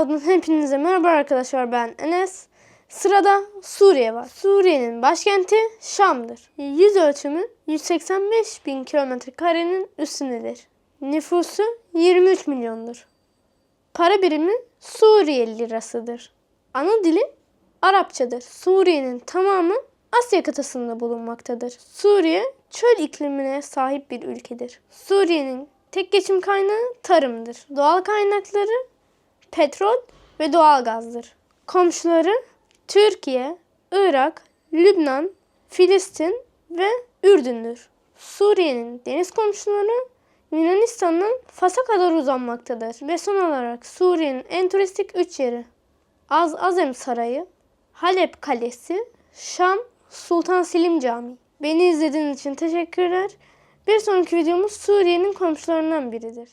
kanalımdan hepinize merhaba arkadaşlar ben Enes. Sırada Suriye var. Suriye'nin başkenti Şam'dır. Yüz ölçümü 185 bin kilometre karenin üstündedir. Nüfusu 23 milyondur. Para birimi Suriye lirasıdır. Ana dili Arapçadır. Suriye'nin tamamı Asya kıtasında bulunmaktadır. Suriye çöl iklimine sahip bir ülkedir. Suriye'nin tek geçim kaynağı tarımdır. Doğal kaynakları petrol ve doğalgazdır. Komşuları Türkiye, Irak, Lübnan, Filistin ve Ürdün'dür. Suriye'nin deniz komşuları Yunanistan'dan Fas'a kadar uzanmaktadır. Ve son olarak Suriye'nin en turistik üç yeri Az Azem Sarayı, Halep Kalesi, Şam Sultan Selim Camii. Beni izlediğiniz için teşekkürler. Bir sonraki videomuz Suriye'nin komşularından biridir.